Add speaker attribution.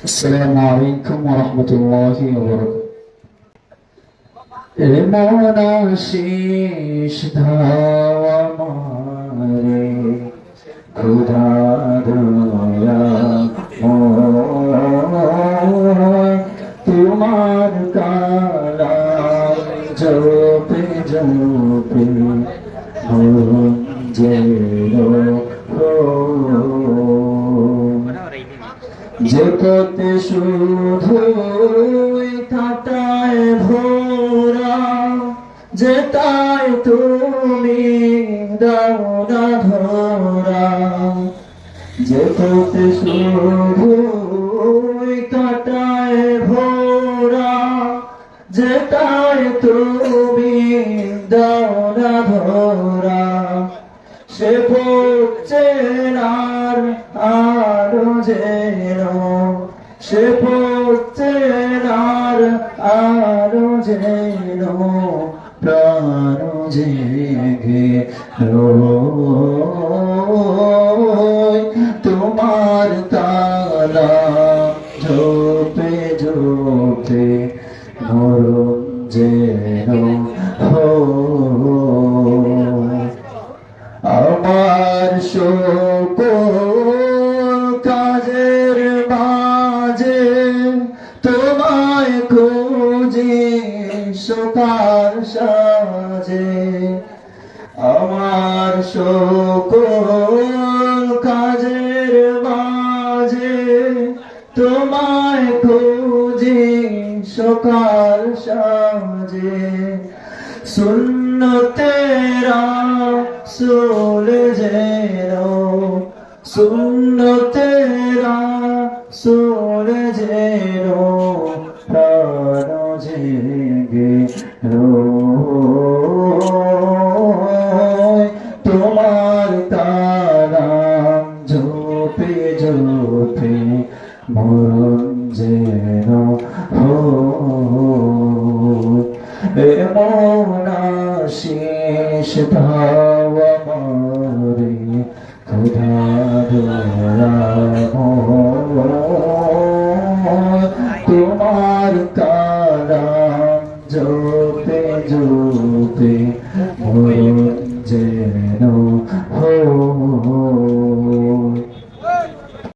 Speaker 1: السلام عليكم ورحمة الله وبركاته এমন আশিস ধাওয়া মারে খুদা দয়া মোয়, তোমার কালাম জপে জপে যে যে পথে শুধু কাটায় ভোরা, যেটাই তুমি দাও না ধরা। যে পথে শুধু কাটায় ভোরা, যেটাই তুমি দাও না ধরা। সে পড়ছে আর আরও যেন সে আরও যেন তোমার তালা ঝোপে ঝোপে মরণ যেন তোমায় খুঁজে সুতার সাজে। আমার শোক কাজের মাঝে তোমায় খুঁজে সকাল সাজে। শূন্য তেরা সুল যেন শূন্য তেরা সূরজের তারা জেগে তোমার তারা ঝোপে ঝোপে মরণ যেন হো এমন আশিস ধাওয়া মারে, খুদা জোপে জোপে যেন